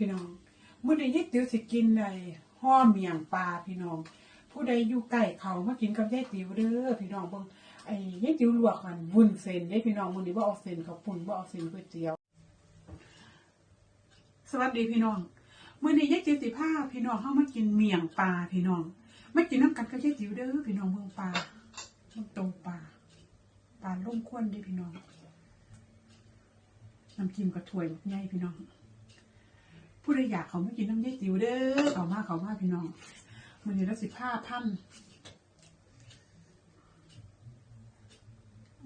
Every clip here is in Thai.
พี่น้องมื้อนี้ยายติ๋วสิกินไอ้ห่อเมียงปลาพี่น้อง ผู้ใดอยู่ใกล้เขามากินกับยายติ๋วเด้อพี่น้องเบิ่งไอ้ยายติ๋วลวกมันวุ้นเส้นเด้พี่น้องมื้อนี้บ่เอาเส้นข้าวปุ้นบ่เอาเส้นก๋วยเตี๋ยว สวัสดีพี่น้องมื้อนี้ยายติ๋วสิพาพี่น้องเฮามากินเมียงปลาพี่น้องมากินน้ำกันกับยายติ๋วเด้อพี่น้องเบิ่งปลามันโตปลาปลาล่มควนเด้พี่น้องน้ำจิ้มกระถ้วยใหญ่พี่น้อง ผู้ใดอยากเขาไม่กินน้ำยายติ๋วเด้อเขามาเขามากพี่น้องมื้อนี้เราสิพาพัน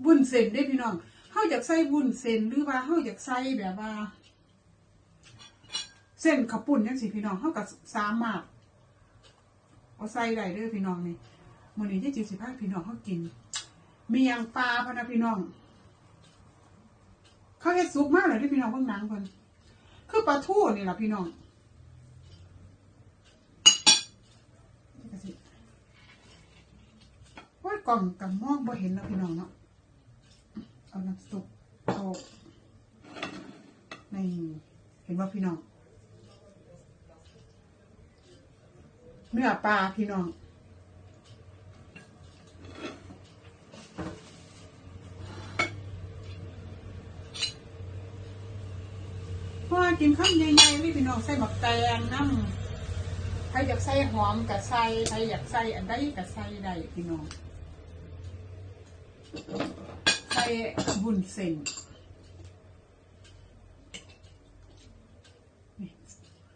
วุ้นเส้นเด้พี่น้องเฮาอยากใส่วุ้นเส้นหรือว่าเฮาอยากใส่แบบว่า เส้นข้าวปุ้นจังซี่พี่น้องเฮาก็สามารถเอาใส่ได้เด้อพี่น้องนี่มื้อนี้ยายจิ๋วสิพาพี่น้องเฮากินเมียงปลาพนะพี่น้อง เขาเฮ็ดสุกมากเลยเด้อพี่น้องเบิ่งนังเพิ่นคือ ปลาทูนี่แหละพี่น้องว่ากล่องกับมองบ่เห็นแล้วพี่น้องเนาะ เอาน้ำซุปเอาในเห็นว่าพี่น้อง เนื้อปลาพี่น้อง เพราะว่า กินข้าวใหญ่ๆนี่พี่น้องใส่หมักแตงน้ำใครอยากใส่หอมกับใส่ใครอยากใส่อันใดกับใส่ได้พี่น้องใส่บุญเส้น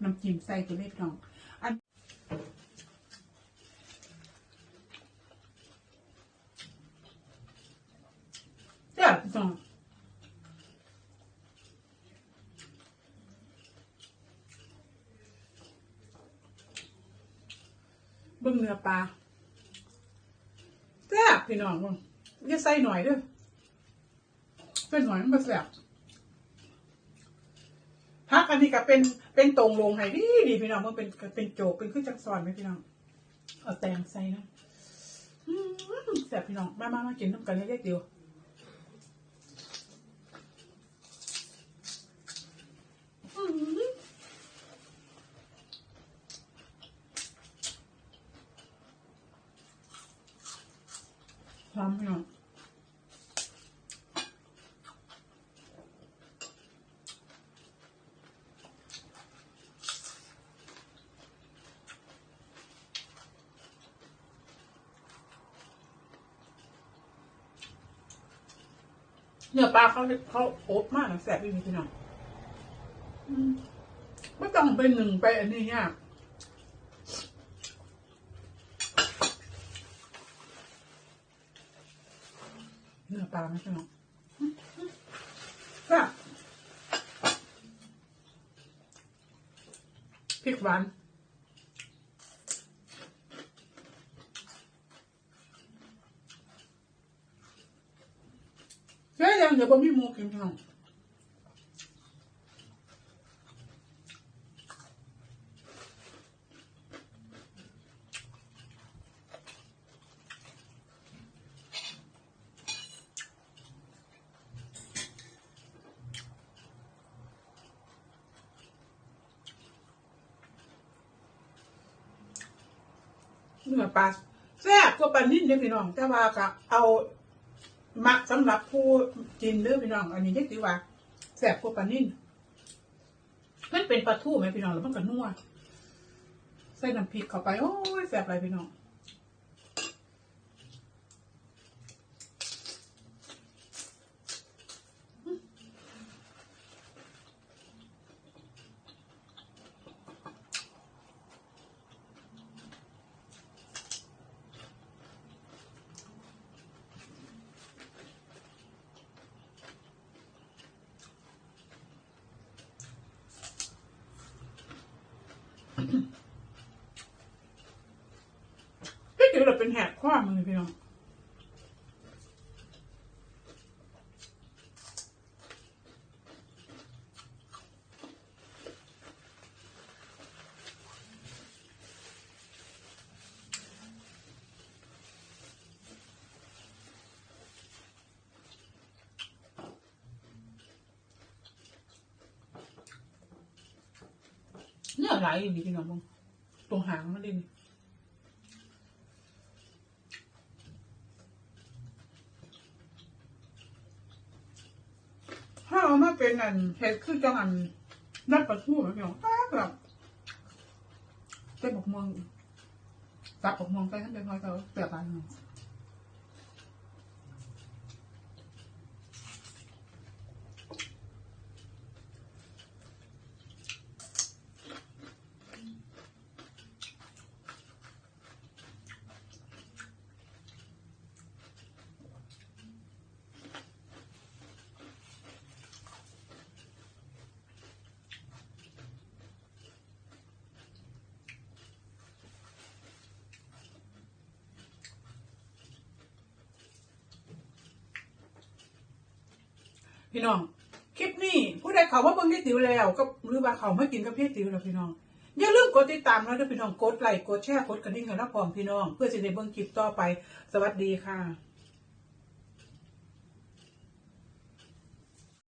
น้ำจิ้มใส่ตัวเล็กน้อง อัน เจ้าพี่น้อง เบิ่งเนื้อปลาแซ่บพี่น้องเบิ่งอย่าใส่หน่อยเด้อใส่หน่อยมันบ่แซ่บพักอันนี้ก็เป็นเป็นตรงลงให้ดีดีพี่น้องมันเป็นเป็นโจกเป็นขึ้นจักซอนไหมพี่น้องเอาแตงใส่นะแซ่บพี่น้องมามามากินน้ำกันเล็กๆเดียวอืม พร้อมพี่น้อง เนื้อปลาเขาเขาโอบมากนะแสบพี่พี่น้องอืมไม่ต้องไปหนึ่งไปอันนี้ยากเนื้อปลาไม่ใช่หรอกก็พริกหวาน เฮ้ยยังเดี๋ยวผมมีหมูกินพี่น้องเนื้อปลาแซ่บกว่าปลานิ่นเด้อพี่น้องแต่ว่าก็เอา มักสำหรับผู้กินเด้อพี่น้อง อันนี้เรียกดีว่าแซ่บกว่าปลานิ่นมันเป็นปลาทูไหมพี่น้องแล้วมันก็นัวใส่น้ำพริกเข้าไป โอ้ยแซ่บอะไรพี่น้อง ก็ถือเราเป็นแหกข้อมือพี่น้อง นื้อไหลอยู่ดีพี่น้องมึงตรงหางมันดินถ้าเอามาเป็นอันเห็ดคือจังอันนัดประทูนะพี่น้องแป๊บแบบเต้นบกม่วงตับบอกม่วงไปทั้งเป็นน้อยก็เปลือกอะไร พี่น้องคลิปนี้ผู้ใดเขาว่าเบิ่งได้ติวแล้ว ก็หรือว่าเขาไม่กินกับพี่ติวแล้วพี่น้องอย่าลืมกดติดตามแล้วด้วยพี่น้องกดไลค์กดแชร์กดกระดิ่งกันนะพร้อมพี่น้อง เพื่อจะได้เบิ่งคลิปต่อไป สวัสดีค่ะ